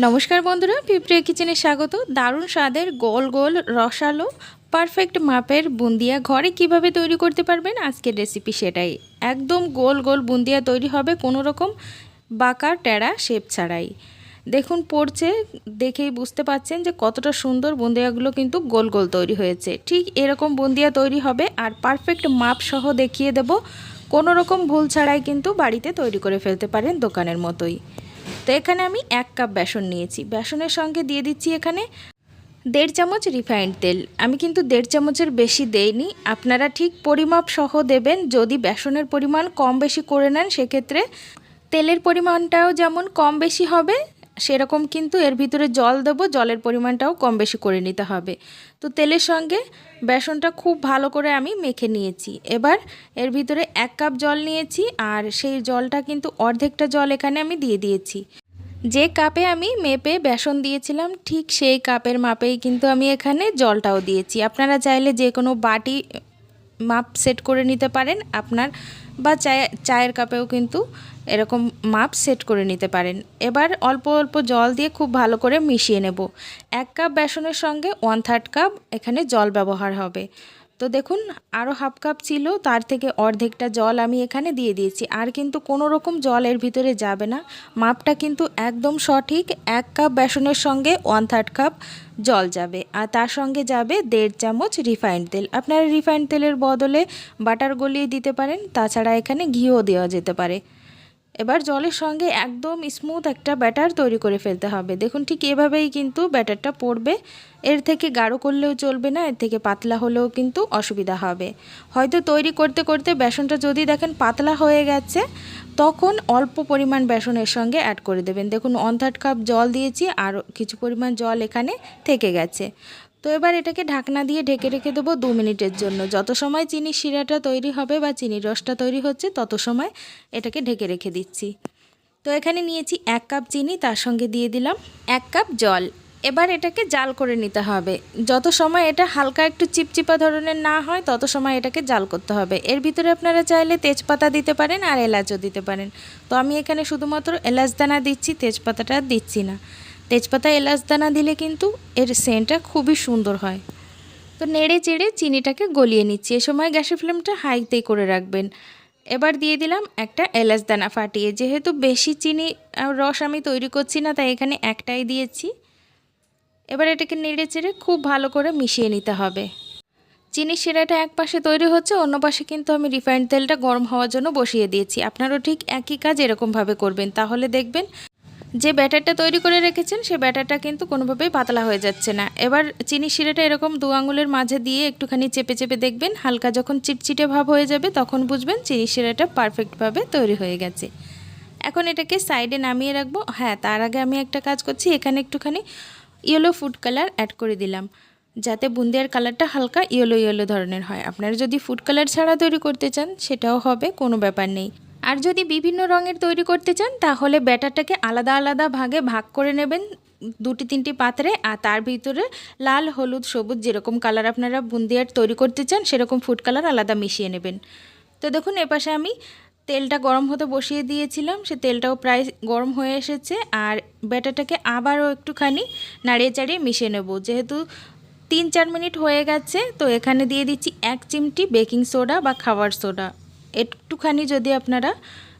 নমস্কার বন্ধুরা, পিঁপড়ে কিচেনে স্বাগত। দারুণ স্বাদের গোল গোল রসালো পারফেক্ট মাপের বুন্দিয়া ঘরে কীভাবে তৈরি করতে পারবেন আজকের রেসিপি সেটাই। একদম গোল গোল বুন্দিয়া তৈরি হবে কোনো রকম বাঁকা, টেরা শেপ ছাড়াই। দেখুন, পড়ছে, দেখেই বুঝতে পাচ্ছেন যে কতটা সুন্দর বুন্দিয়াগুলো কিন্তু গোল গোল তৈরি হয়েছে। ঠিক এরকম বুন্দিয়া তৈরি হবে আর পারফেক্ট মাপ সহ দেখিয়ে দেব। কোনো রকম ভুল ছাড়াই কিন্তু বাড়িতে তৈরি করে ফেলতে পারেন দোকানের মতোই। তো এখানে আমি এক কাপ বেসন নিয়েছি। বেসনের সঙ্গে দিয়ে দিচ্ছি এখানে দেড় চামচ রিফাইন্ড তেল। আমি কিন্তু দেড় চামচের বেশি দেইনি। আপনারা ঠিক পরিমাপ সহ দেবেন। যদি বেসনের পরিমাণ কম বেশি করে নেন, সেক্ষেত্রে তেলের পরিমাণটাও যেমন কম বেশি হবে সেরকম কিন্তু এর ভিতরে জল দেবো, জলের পরিমাণটাও কম বেশি করে নিতে হবে। তো তেলের সঙ্গে বেসনটা খুব ভালো করে আমি মেখে নিয়েছি। এবার এর ভিতরে এক কাপ জল নিয়েছি আর সেই জলটা কিন্তু অর্ধেকটা জল এখানে আমি দিয়ে দিয়েছি। যে কাপে আমি মেপে বেসন দিয়েছিলাম, ঠিক সেই কাপের মাপেই কিন্তু আমি এখানে জলটাও দিয়েছি। আপনারা চাইলে যে কোনো বাটি মাপ সেট করে নিতে পারেন। আপনার বা চায়ে, চায়ের কাপেও কিন্তু এরকম মাপ সেট করে নিতে পারেন। এবার অল্প অল্প জল দিয়ে খুব ভালো করে মিশিয়ে নেব। এক কাপ বেসনের সঙ্গে ওয়ান থার্ড কাপ এখানে জল ব্যবহার হবে। তো দেখুন আরও হাফ কাপ ছিল, তার থেকে অর্ধেকটা জল আমি এখানে দিয়ে দিয়েছি। আর কিন্তু কোনো রকম জল এর ভিতরে যাবে না। মাপটা কিন্তু একদম সঠিক, এক কাপ বেসনের সঙ্গে ওয়ান থার্ড কাপ জল যাবে। আর তার সঙ্গে যাবে দেড় চামচ রিফাইন্ড তেল। আপনারা রিফাইন্ড তেলের বদলে বাটার গলিয়ে দিতে পারেন, তাছাড়া এখানে ঘিও দেওয়া যেতে পারে। এবার জলের সঙ্গে একদম স্মুথ একটা ব্যাটার তৈরি করে ফেলতে হবে। দেখুন ঠিক এভাবেই কিন্তু ব্যাটারটা পড়বে। এর থেকে গাঢ় করলেও চলবে না, এর থেকে পাতলা হলেও কিন্তু অসুবিধা হবে। হয়তো তৈরি করতে করতে বেসনটা যদি দেখেন পাতলা হয়ে গেছে, তখন অল্প পরিমাণ বেসনের সঙ্গে অ্যাড করে দেবেন। দেখুন ওয়ান থার্ড কাপ জল দিয়েছি, আর কিছু পরিমাণ জল এখানে থেকে গেছে। তো এবার এটাকে ঢাকনা দিয়ে ঢেকে রেখে দেবো দু মিনিটের জন্য। যত সময় চিনির শিরাটা তৈরি হবে বা চিনির রসটা তৈরি হচ্ছে, তত সময় এটাকে ঢেকে রেখে দিচ্ছি। তো এখানে নিয়েছি এক কাপ চিনি, তার সঙ্গে দিয়ে দিলাম এক কাপ জল। এবার এটাকে জাল করে নিতে হবে। যত সময় এটা হালকা একটু চিপচিপা ধরনের না হয়, তত সময় এটাকে জাল করতে হবে। এর ভিতরে আপনারা চাইলে তেজপাতা দিতে পারেন আর এলাচও দিতে পারেন। তো আমি এখানে শুধুমাত্র এলাচ দানা দিচ্ছি, তেজপাতাটা দিচ্ছি না। তেজপাতা এলাচ দানা দিলে কিন্তু এর সেন্টটা খুবই সুন্দর হয়। তো নেড়ে চেড়ে চিনিটাকে গলিয়ে নিচ্ছি। এ সময় গ্যাসের ফ্লেমটা হাইতেই করে রাখবেন। এবার দিয়ে দিলাম একটা এলাচ দানা ফাটিয়ে। যেহেতু বেশি চিনি রস আমি তৈরি করছি না, তাই এখানে একটাই দিয়েছি। এবার এটাকে নেড়ে চেড়ে খুব ভালো করে মিশিয়ে নিতে হবে। চিনি শিরাটা এক পাশে তৈরি হচ্ছে, অন্য পাশে কিন্তু আমি রিফাইন্ড তেলটা গরম হওয়ার জন্য বসিয়ে দিয়েছি। আপনারাও ঠিক একই কাজ এরকমভাবে করবেন। তাহলে দেখবেন যে ব্যাটারটা তৈরি করে রেখেছেন, সে ব্যাটারটা কিন্তু কোনোভাবেই পাতলা হয়ে যাচ্ছে না। এবার চিনি শিরাটা এরকম দু আঙুলের মাঝে দিয়ে একটুখানি চেপে চেপে দেখবেন, হালকা যখন চিটচিটে ভাব হয়ে যাবে তখন বুঝবেন চিনি শিরাটা পারফেক্টভাবে তৈরি হয়ে গেছে। এখন এটাকে সাইডে নামিয়ে রাখব। হ্যাঁ তার আগে আমি একটা কাজ করছি, এখানে একটুখানি ইয়েলো ফুড কালার অ্যাড করে দিলাম, যাতে বুন্দিয়ার কালারটা হালকা ইয়েলো ইয়েলো ধরনের হয়। আপনারা যদি ফুড কালার ছাড়া তৈরি করতে চান, সেটাও হবে, কোনো ব্যাপার নেই। আর যদি বিভিন্ন রঙের তৈরি করতে চান, তাহলে ব্যাটারটাকে আলাদা আলাদা ভাগে ভাগ করে নেবেন দুটি তিনটি পাত্রে, আর তার ভিতরে লাল, হলুদ, সবুজ যেরকম কালার আপনারা বুন্দিয়ার তৈরি করতে চান, সেরকম ফুড কালার আলাদা মিশিয়ে নেবেন। তো দেখুন, এপাশে আমি তেলটা গরম হতে বসিয়ে দিয়েছিলাম, সে তেলটাও প্রায় গরম হয়ে এসেছে, আর ব্যাটারটাকে আবারও একটুখানি নাড়িয়ে চাড়িয়ে মিশিয়ে নেব। যেহেতু তিন চার মিনিট হয়ে গেছে, তো এখানে দিয়ে দিচ্ছি এক চিমটি বেকিং সোডা বা খাবার সোডা। একটুখানি যদি আপনারা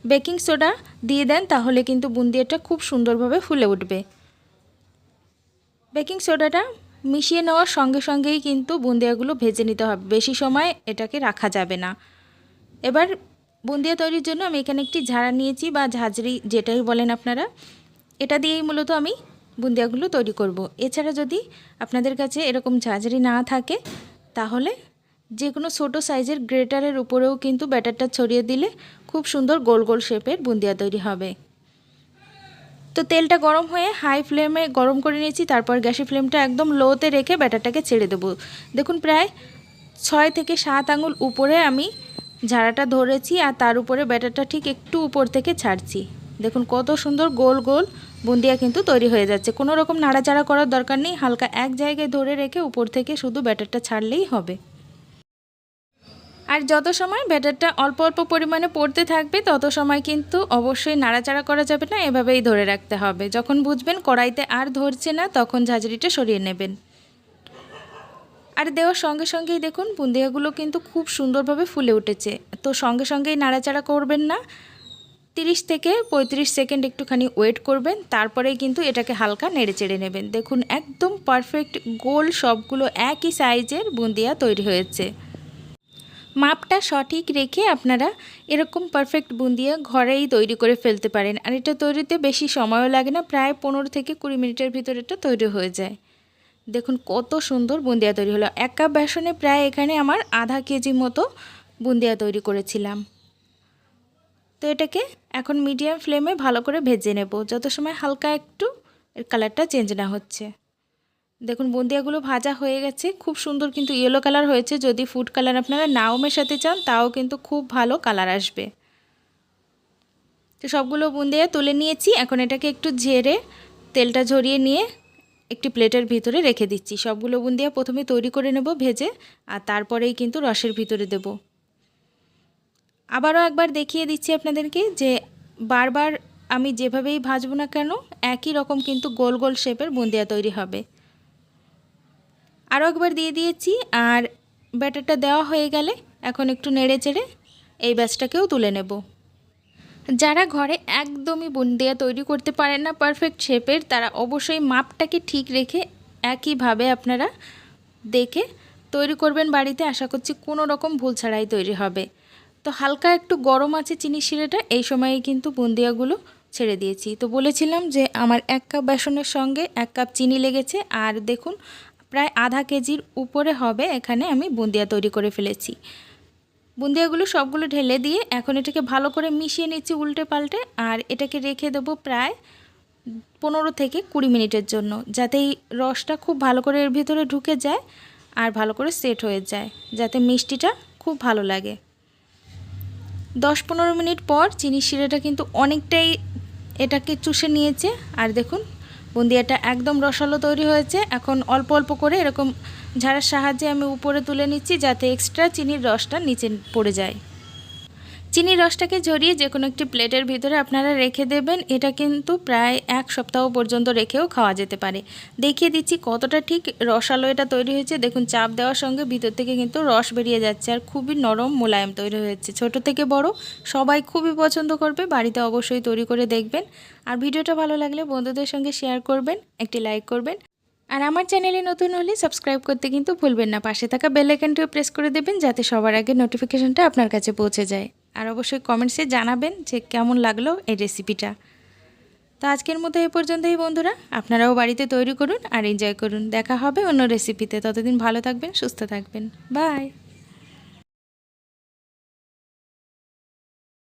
বেকিং সোডা দিয়ে দেন, তাহলে কিন্তু বুন্দিয়াটা খুব সুন্দরভাবে ফুলে উঠবে। বেকিং সোডাটা মিশিয়ে নেওয়ার সঙ্গে সঙ্গেই কিন্তু বুন্দিয়াগুলো ভেজে নিতে হবে। বেশি সময় এটাকে রাখা যাবে না। এবার বুন্দিয়া তৈরির জন্য আমি এখানে একটি ঝাড়া নিয়েছি বা ঝাঁঝরি যেটাই বলেন আপনারা। এটা দিয়েই মূলত আমি বুন্দিয়াগুলো তৈরি করব। এছাড়া যদি আপনাদের কাছে এরকম ঝাঁঝরি না থাকে, তাহলে যে কোনো ছোটো সাইজের গ্রেটারের উপরেও কিন্তু ব্যাটারটা ছড়িয়ে দিলে খুব সুন্দর গোল গোল শেপের বুন্দিয়া তৈরি হবে। তো তেলটা গরম হয়ে হাই ফ্লেমে গরম করে নিয়েছি, তারপর গ্যাসের ফ্লেমটা একদম লোতে রেখে ব্যাটারটাকে ছেড়ে দেবো। দেখুন প্রায় ছয় থেকে সাত আঙুল উপরে আমি ঝাড়াটা ধরেছি আর তার উপরে ব্যাটারটা ঠিক একটু উপর থেকে ছাড়ছি। দেখুন কত সুন্দর গোল গোল বুন্দিয়া কিন্তু তৈরি হয়ে যাচ্ছে। কোনো রকম নাড়াচাড়া করার দরকার নেই, হালকা এক জায়গায় ধরে রেখে উপর থেকে শুধু ব্যাটারটা ছাড়লেই হবে। আর যত সময় ব্যাটারটা অল্প অল্প পরিমাণে পড়তে থাকবে, তত সময় কিন্তু অবশ্যই নাড়াচাড়া করা যাবে না, এভাবেই ধরে রাখতে হবে। যখন বুঝবেন কড়াইতে আর ধরছে না, তখন ঝাঁঝরিটা সরিয়ে নেবেন। আর দেওয়ার সঙ্গে সঙ্গেই দেখুন, বুন্দিয়াগুলো কিন্তু খুব সুন্দরভাবে ফুলে উঠেছে। তো সঙ্গে সঙ্গেই নাড়াচাড়া করবেন না। তিরিশ থেকে পঁয়ত্রিশ সেকেন্ড একটুখানি ওয়েট করবেন, তারপরেই কিন্তু এটাকে হালকা নেড়ে চেড়ে নেবেন। দেখুন, একদম পারফেক্ট গোল সবগুলো একই সাইজের বুন্দিয়া তৈরি হয়েছে। মাপটা সঠিক রেখে আপনারা এরকম পারফেক্ট বুন্দিয়া ঘরেই তৈরি করে ফেলতে পারেন। আর এটা তৈরিতে বেশি সময়ও লাগে না, প্রায় পনেরো থেকে কুড়ি মিনিটের ভিতরে এটা তৈরি হয়ে যায়। দেখুন কত সুন্দর বুন্দিয়া তৈরি হলো। এক কাপ বেসনে প্রায় এখানে আমার আধা কেজি মতো বুন্দিয়া তৈরি করেছিলাম। তো এটাকে এখন মিডিয়াম ফ্লেমে ভালো করে ভেজে নেব, যত সময় হালকা একটু এর কালারটা চেঞ্জ না হচ্ছে। দেখুন, বুন্দিয়াগুলো ভাজা হয়ে গেছে। খুব সুন্দর কিন্তু ইয়েলো কালার হয়েছে। যদি ফুড কালার আপনারা নাও মেশাতে চান, তাও কিন্তু খুব ভালো কালার আসবে। তো সবগুলো বুন্দিয়া তুলে নিয়েছি। এখন এটাকে একটু ঝেড়ে তেলটা ঝরিয়ে নিয়ে একটি প্লেটের ভিতরে রেখে দিচ্ছি। সবগুলো বুন্দিয়া প্রথমে তৈরি করে নেব ভেজে, আর তারপরেই কিন্তু রসের ভিতরে দেব। আবারও একবার দেখিয়ে দিচ্ছি আপনাদেরকে যে বারবার আমি যেভাবেই ভাজবো না কেন, একই রকম কিন্তু গোল গোল শেপের বুন্দিয়া তৈরি হবে। আরও একবার দিয়ে দিয়েছি, আর ব্যাটারটা দেওয়া হয়ে গেলে এখন একটু নেড়ে চেড়ে এই ব্যাচটাকেও তুলে নেব। যারা ঘরে একদমই বুন্দিয়া তৈরি করতে পারেন না পারফেক্ট শেপের তারা অবশ্যই মাপটাকে ঠিক রেখে একইভাবে আপনারা দেখে তৈরি করবেন বাড়িতে। আশা করছি কোনো রকম ভুল ছাড়াই তৈরি হবে। তো হালকা একটু গরম আছে চিনি শিরেটা, এই সময়ে কিন্তু বুন্দিয়াগুলো ছেড়ে দিয়েছি। তো বলেছিলাম যে আমার এক কাপ বেসনের সঙ্গে এক কাপ চিনি লেগেছে, আর দেখুন প্রায় আধা কেজির উপরে হবে, এখানে আমি বুন্দিয়া তৈরি করে ফেলেছি। বুন্দিয়াগুলো সবগুলো ঢেলে দিয়ে এখন এটাকে ভালো করে মিশিয়ে নিচ্ছি উল্টে পাল্টে, আর এটাকে রেখে দেবো প্রায় পনেরো থেকে কুড়ি মিনিটের জন্য, যাতে এই রসটা খুব ভালো করে এর ভিতরে ঢুকে যায় আর ভালো করে সেট হয়ে যায়, যাতে মিষ্টিটা খুব ভালো লাগে। দশ পনেরো মিনিট পর চিনি শিরাটা কিন্তু অনেকটাই এটাকে চুষে নিয়েছে, আর দেখুন বুন্দিয়াটা একদম রসালো তৈরি হয়েছে। এখন অল্প অল্প করে এরকম ঝাড়ার সাহায্যে আমি উপরে তুলে নিচ্ছি যাতে এক্সট্রা চিনির রসটা নিচে পড়ে যায়। চিনির রসটাকে ঝরিয়ে যে কোনো একটি প্লেটের ভিতরে আপনারা রেখে দেবেন। এটা কিন্তু প্রায় এক সপ্তাহ পর্যন্ত রেখেও খাওয়া যেতে পারে। দেখিয়ে দিচ্ছি কতটা ঠিক রসালো এটা তৈরি হয়েছে। দেখুন, চাপ দেওয়ার সঙ্গে ভিতর থেকে কিন্তু রস বেরিয়ে যাচ্ছে আর খুবই নরম মোলায়েম তৈরি হয়েছে। ছোট থেকে বড় সবাই খুবই পছন্দ করবে। বাড়িতে অবশ্যই তৈরি করে দেখবেন। আর ভিডিওটা ভালো লাগলে বন্ধুদের সঙ্গে শেয়ার করবেন, একটি লাইক করবেন। আর আমার চ্যানেলে নতুন হলে সাবস্ক্রাইব করতে কিন্তু ভুলবেন না। পাশে থাকা বেল আইকনটিও প্রেস করে দেবেন, যাতে সবার আগে নোটিফিকেশনটা আপনার কাছে পৌঁছে যায়। আর অবশ্যই কমেন্টসে জানাবেন যে কেমন লাগল এই রেসিপিটা তো আজকের মতো এ পর্যন্তই বন্ধুরা, আপনারাও বাড়িতে তৈরি করুন আর এনজয় করুন। দেখা হবে অন্য রেসিপিতে ততদিন ভালো থাকবেন, সুস্থ থাকবেন। বাই